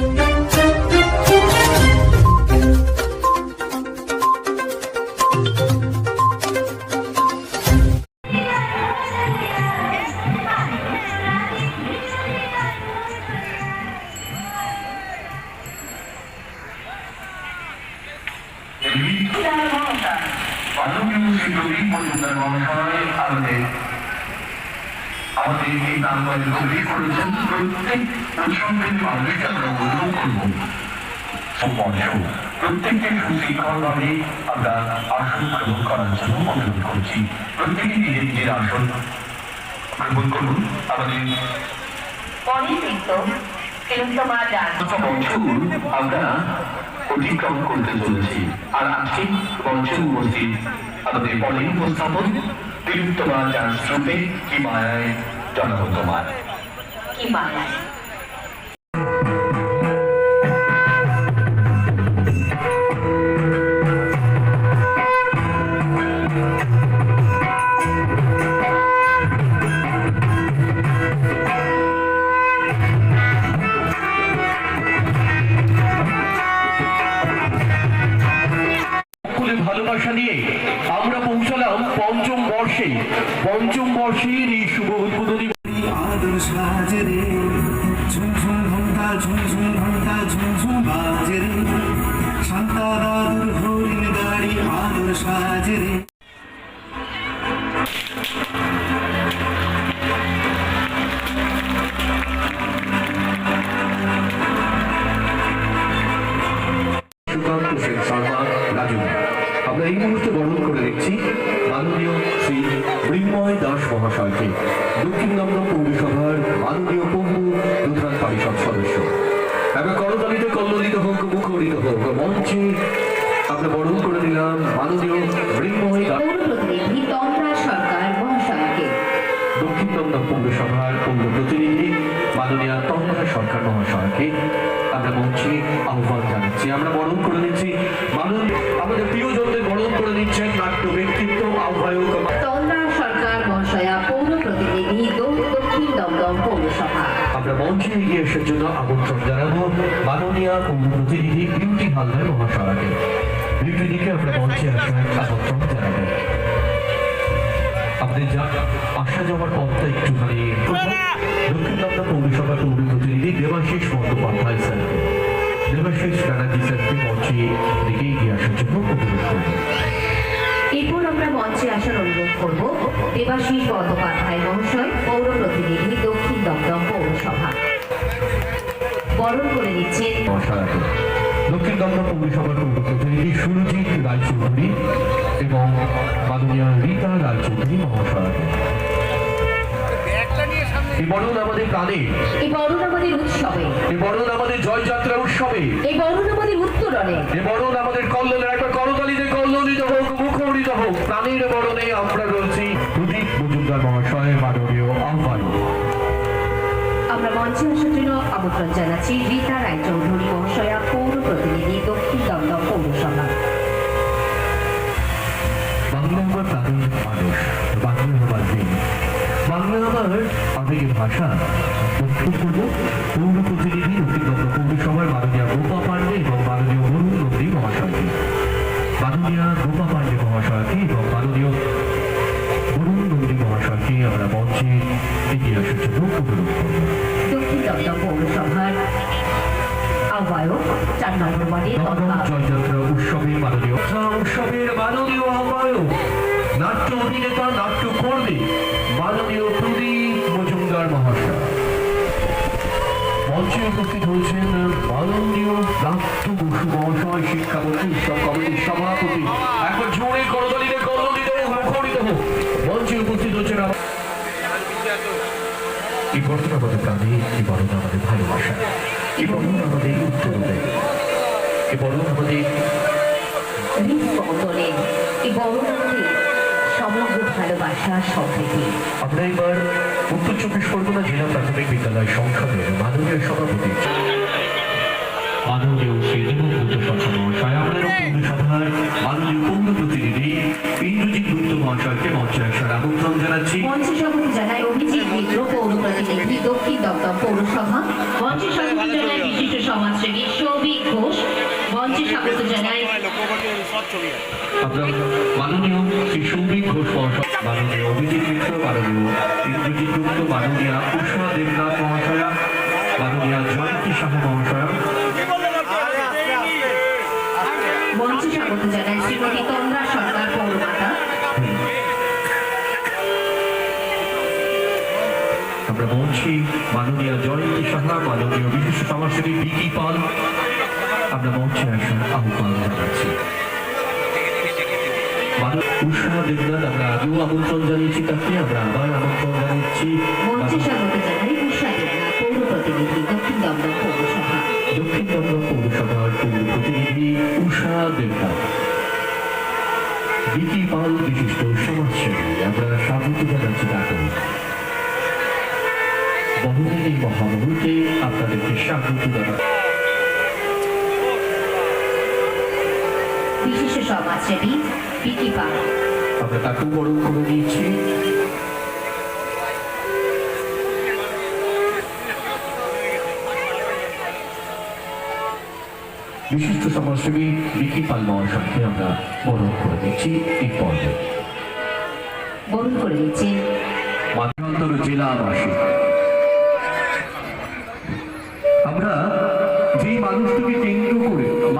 মাননীয় সুমঞ্চ প্রত্যেককে সুশৃঙ্খলভাবে আমরা আসন গ্রহণ করার জন্য অনুরোধ করছি। প্রত্যেকে নিজের নিজের আসন গ্রহণ করুন আমাদের আমরা অতিক্রম করতে চলেছি। আর আজকে পঞ্চম মসজিদ আমাদের পরে উপস্থাপন তিরুত্তমা ডান্স রূপে কি মায়ায় জনগতমায় কি মানায় ভালোবাসা নিয়ে আমরা পৌঁছালাম পঞ্চম বর্ষে। পঞ্চম বর্ষের এই শুভ উদ্বোধনী সুকান্ত সেন শর্মা রাজু। আমরা এই মুহূর্তে বরণ করে দেখছি মাননীয় শ্রী মৃন্ময় দাস মহাশয়কে। দক্ষিণ দমদম পৌরসভার মাননীয় পঙ্গু দুধান পরিষদ সদস্য। আমরা করতালিতে কল্লিত হোক মুখরিত হোক মঞ্চে আমরা বরণ করে দিলাম মাননীয় মৃন্ময় দাস দক্ষিণ দমদম পৌরসভার পৌর প্রতিনিধি মহাশয়কে আমরা মঞ্চে আহ্বান জানাচ্ছি। আমরা বরণ করে নিচ্ছি। মানন আমাদের প্রিয়জনদের বরণ করে নিচ্ছেন নাট্য ব্যক্তিত্ব আহ্বায়ক সরকার মহাশয়া পৌর প্রতিনিধি দক্ষিণ দমদম পৌরসভা। আমরা মঞ্চে এগিয়ে আসার জন্য আমন্ত্রণ জানাব মাননীয় পৌর প্রতিনিধি বিউটি হালদার মহাশয়কে। বিউটিদিকে আমরা মঞ্চে আসার আমন্ত্রণ জানাব। আপনাদের যা আসা যাওয়ার পথটা একটুখানি দক্ষিণ দমদম পৌরসভার পৌর প্রতিনিধি দেবাশিস বন্দ্যোপাধ্যায় স্যারকে দেবাশিস ব্যানার্জি স্যারকে মঞ্চে দিকে এগিয়ে আসার জন্য অনুরোধ করব এরপর আমরা মঞ্চে আসার অনুরোধ করব দেবাশিস বন্দ্যোপাধ্যায় মহাশয় পৌর প্রতিনিধি দক্ষিণ দমদম পৌরসভা। বরণ করে নিচ্ছেন দক্ষিণ দমদম পৌরসভার পৌর প্রতিনিধি সুরজিৎ রায়চৌধুরী এবং মাননীয় রীতা রায়চৌধুরী মহাশয়কে। এই বরণ আমাদের প্রাণে। এই বরণ আমাদের উৎসবে। এই বরণ আমাদের জয়যাত্রা উৎসবে। এই বরণ আমাদের উত্তরণে। এ বরণ আমাদের কল্যাণের একটা করতালিতে কল্যাণিত হোক মুখরিত হোক। প্রাণীর বরণে আমরা রয়েছি। প্রদীপ মজুমদার মহাশয়ের মাননীয় আহ্বান আমরা মঞ্চে আসার জন্য আমন্ত্রণ জানাচ্ছি রীতা রায়চৌধুরী মহাশয়া পৌর প্রতিনিধি দক্ষিণ দমদম পৌরসভা বাংলা প্রাণের মানুষ বাংলা আমার দিন। আমার আবেগের ভাষা বক্তব্য পৌর প্রতিনিধি দক্ষিণ পৌরসভার মাননীয় গোপা পাণ্ডে এবং মাননীয় বরুণ নন্দী মহাশয়কে। মাননীয় গোপা পাণ্ডে মহাশয়কে এবং মাননীয় বরুণ নন্দী মহাশয়কে আমরা মঞ্চে এগিয়ে আসার জন্য অনুরোধ করব। দক্ষিণ পৌরসভার আহ্বায়ক চার নম্বর ওয়ার্ডের জয়যাত্রা উৎসবের মাননীয় উৎসবের মাননীয় আহ্বায়ক নাট্য অভিনেতা নাট্য কর্মী উপস্থিত হয়েছেন মাননীয় নাট্য বসু মহাশয় শিক্ষামন্ত্রী উৎসব কমিটির সভাপতি এই বর্তমান আমাদের ভালোবাসা এই বরণ আমাদের উত্তর দেয় এই বরণ আশা সভাপতি আমরা এবার উত্তর চব্বিশ পরগনা জেলা প্রাথমিক বিদ্যালয় সংসদের মাননীয় সভাপতি। মাননীয় শ্রী দেবব্রত সরকার মহাশয় আমাদের সভার মাননীয় পূর্ণ প্রতিনিধি ইন্দ্রজিৎ গুপ্ত মহাশয়কে মঞ্চে আসার আমন্ত্রণ জানাচ্ছি। মঞ্চে সভাপতি জানায় অভিজিৎ মিত্র পৌর প্রতিনিধি দক্ষিণ দপ্তর পৌরসভা। মঞ্চে সভাপতি জানায় বিশিষ্ট সমাজসেবী সৌভিক ঘোষ। মঞ্চে স্বাগত জানায় মাননীয় শ্রী সৌভিক ঘোষ মহাশয়। মাননীয় অভিজিৎ মিত্র মাননীয় ইন্দ্রজিৎ গুপ্ত মাননীয় উষা দেবনাথ মহাশয়া মাননীয় জয়ন্তী সাহা মহাশয়া। মঞ্চে স্বাগত জানাই শ্রীমতী তন্দ্রা সরকার পৌরমাতা আমরা বলছি মাননীয় জয়ন্তী সাহা মাননীয় বিশিষ্ট সমাজসেবী বিকি পাল। আমরা মঞ্চে আসার আহ্বান জানাচ্ছি। মানব উষা দেবনাথ আমরা আগেও আমন্ত্রণ জানিয়েছি তাকে আমরা আবার আমন্ত্রণ জানাচ্ছি মঞ্চে প্রতিনিধি দক্ষিণ দমদম পৌরসভা পাল বিশিষ্ট সমাজসেবী আমরা স্বাগত জানাচ্ছি তাকে বহুদিন আপনাদেরকে স্বাগত জানাচ্ছি বিশিষ্ট সমাজসেবী বিকি পাল আমরা তাকেও বরণ করে নিয়েছি বিশিষ্ট সমাজসেবী বিকি পাল মহাশয়কে আমরা বরণ করে নিচ্ছি এই পর্বে। বরণ করে দিচ্ছেন মাতৃন্তর জেলাবাসী। আমরা যেই মানুষটিকে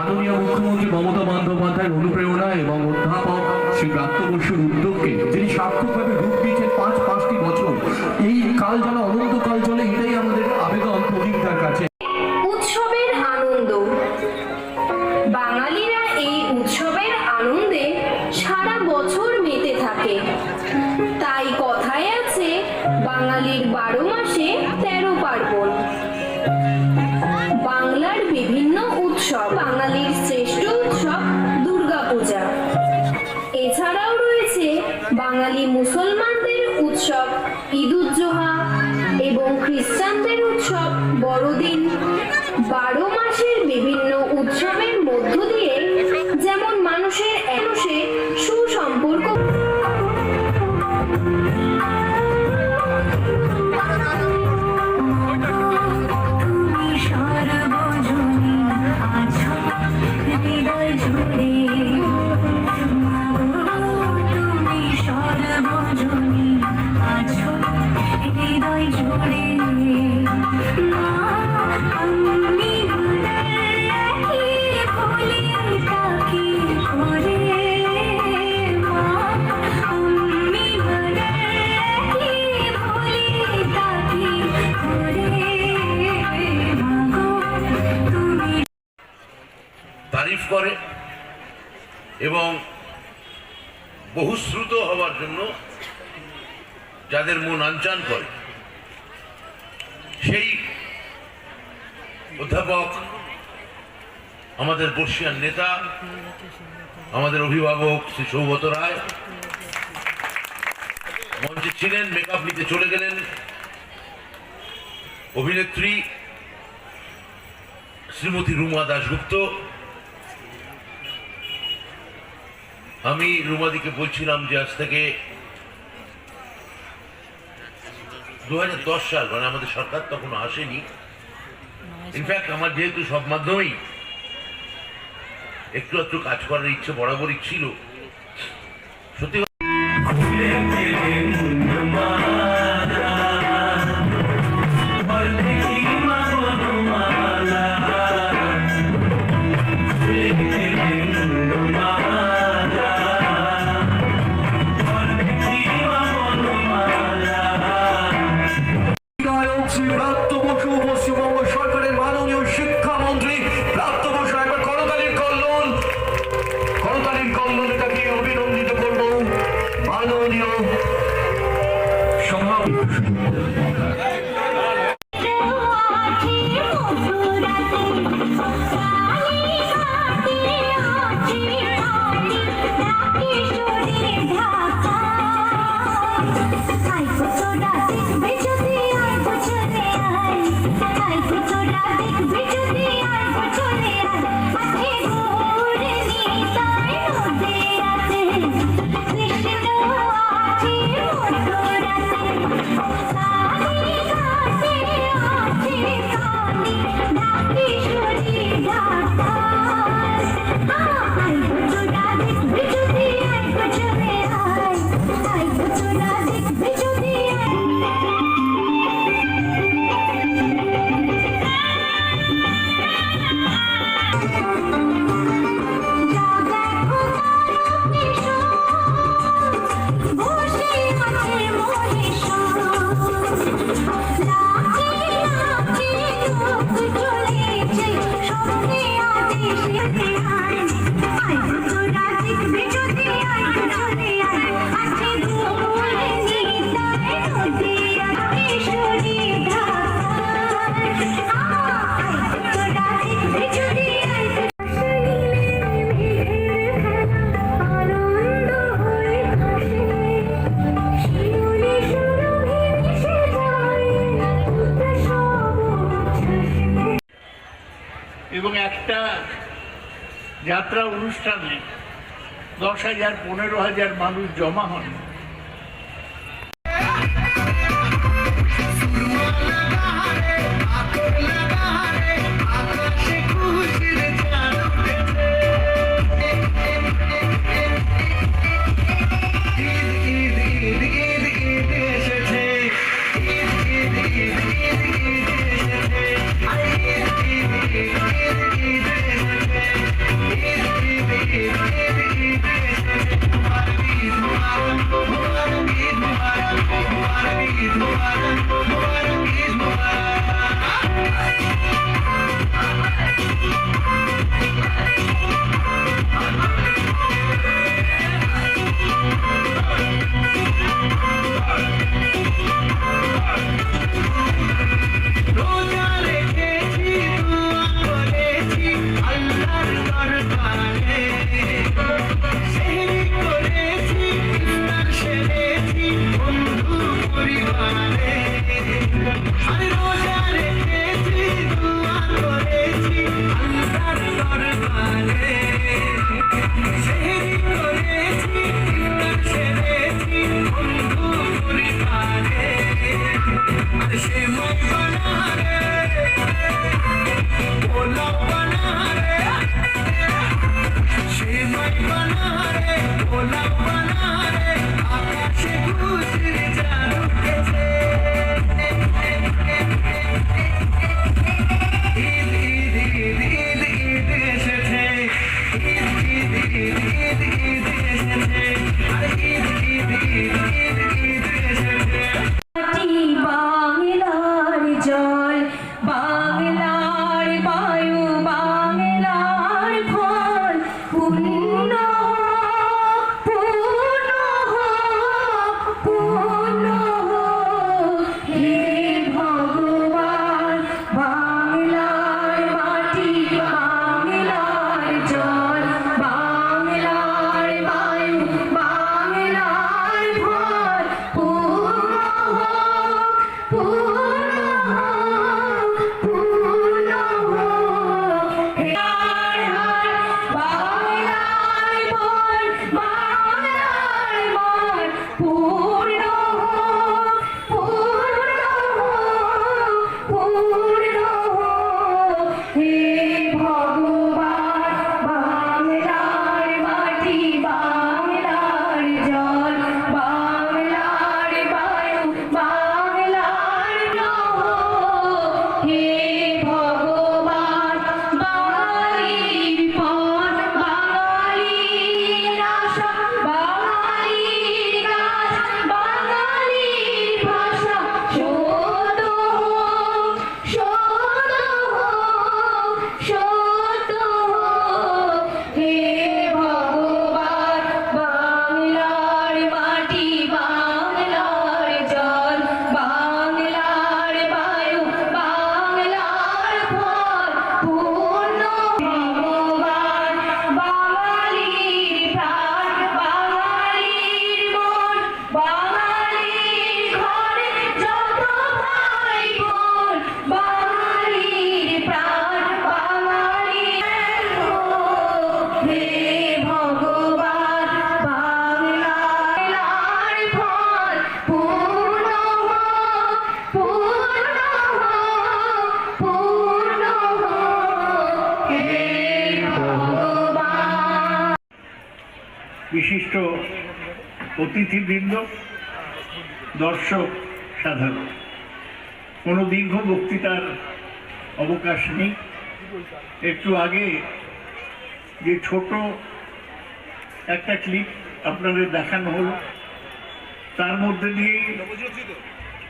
মাননীয় মুখ্যমন্ত্রী মমতা বন্দ্যোপাধ্যায়ের অনুপ্রেরণা এবং অধ্যাপক শ্রী প্রাপ্ত বসুর উদ্যোগকে, যিনি সার্থকভাবে রূপ দিয়েছেন পাঁচ পাঁচটি বছর, এই কাল যেন অনন্তকাল চলে, এটাই Hamburgo. করে এবং বহুশ্রুত হওয়ার জন্য যাদের মন আনচান করে। সেই অধ্যাপক, আমাদের বর্ষিয়ান নেতা, আমাদের অভিভাবক শ্রী সৌগত রায়, মঞ্চে ছিলেন মেকআপ নিতে চলে গেলেন। অভিনেত্রী শ্রীমতী রুমা দাশগুপ্ত আমি রুমাদিকে বলছিলাম যে আজ থেকে দু হাজার দশ সাল মানে আমাদের সরকার তখন আসেনি। ইনফ্যাক্ট আমার যেহেতু সব মাধ্যমেই একটু একটু কাজ করার ইচ্ছে বরাবরই ছিল সত্যি যাত্রা অনুষ্ঠানে দশ হাজার পনেরো হাজার মানুষ জমা হন। Bye. বিশিষ্ট অতিথিবৃন্দ, দর্শক, সাধারণ। কোনো দীর্ঘ বক্তৃতার অবকাশ নেই। একটু আগে যে ছোট একটা ক্লিপ আপনাদের দেখানো হলো, তার মধ্যে দিয়েই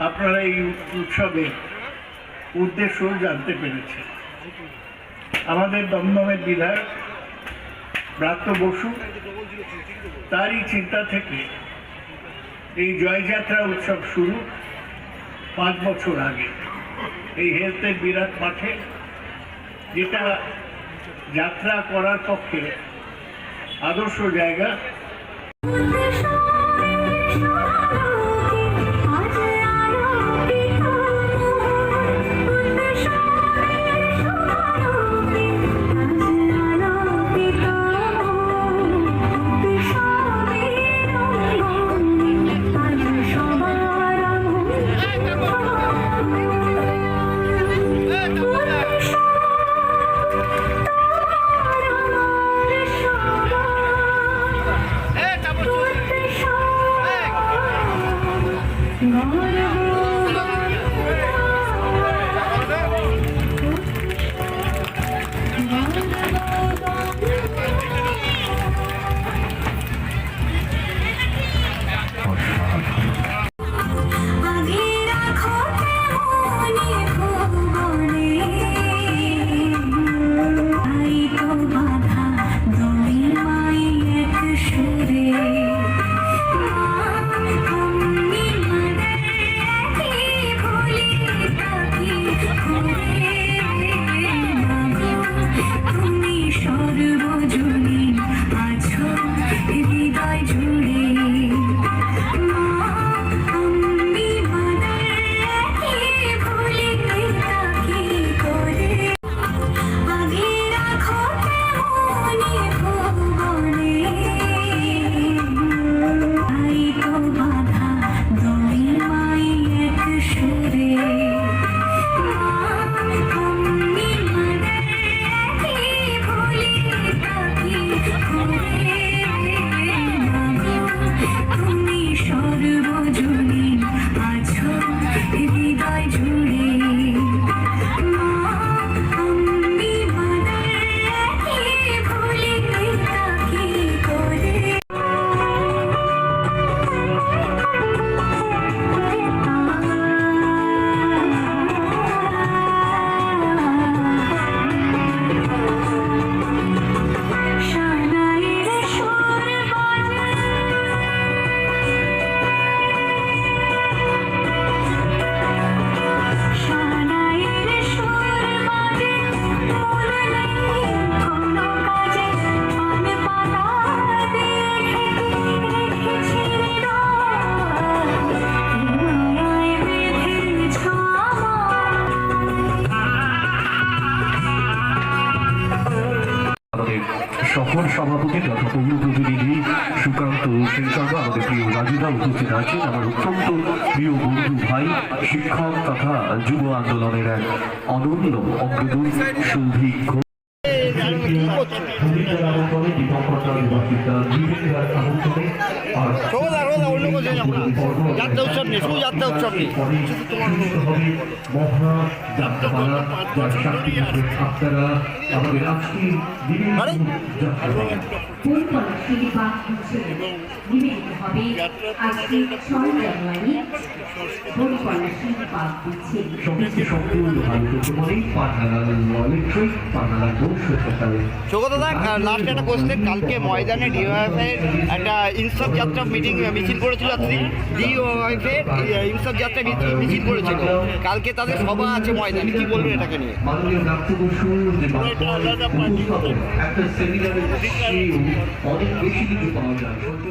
আপনারা এই উৎসবে উদ্দেশ্য জানতে পেরেছেন। আমাদের দমদমের বিধায়ক ব্রাত্য বসু তারই চিন্তা থেকে এই জয়যাত্রা উৎসব শুরু পাঁচ বছর আগে। এই হেলথের বিরাট মাঠে যেটা যাত্রা করার পক্ষে আদর্শ জায়গা। সভাপতি তথা পৌর প্রতিনিধি সুকান্ত সেন শর্মা আমাদের প্রিয় রাজুদা উপস্থিত আছেন। আমার অত্যন্ত প্রিয় বন্ধু ভাই শিক্ষক তথা যুব আন্দোলনের এক অনন্য অগ্রদূত সৌভিক ঘোষ যাত্রা উৎসব নেই শুধু যাত্রা উৎসব নেই আমাদের আজকের আরে? ফুল কলসির বাক উৎসবে নিবেদিত হবে আজকে ছয় জানুয়ারি ফুল কলসির বাক একটা কালকে ময়দানে ডিওয়াইফের একটা ইনসাফ যাত্রা মিটিং মিছিল করেছিল ডিওয়াইফের ইনসাফ যাত্রা মিছিল- মিছিল করেছিল। কালকে তাদের সভা আছে ময়দানে। কি বলবেন এটাকে নিয়ে? একটা সেমিনারের অনেক বেশি কিছু পাওয়া যায়। সত্যি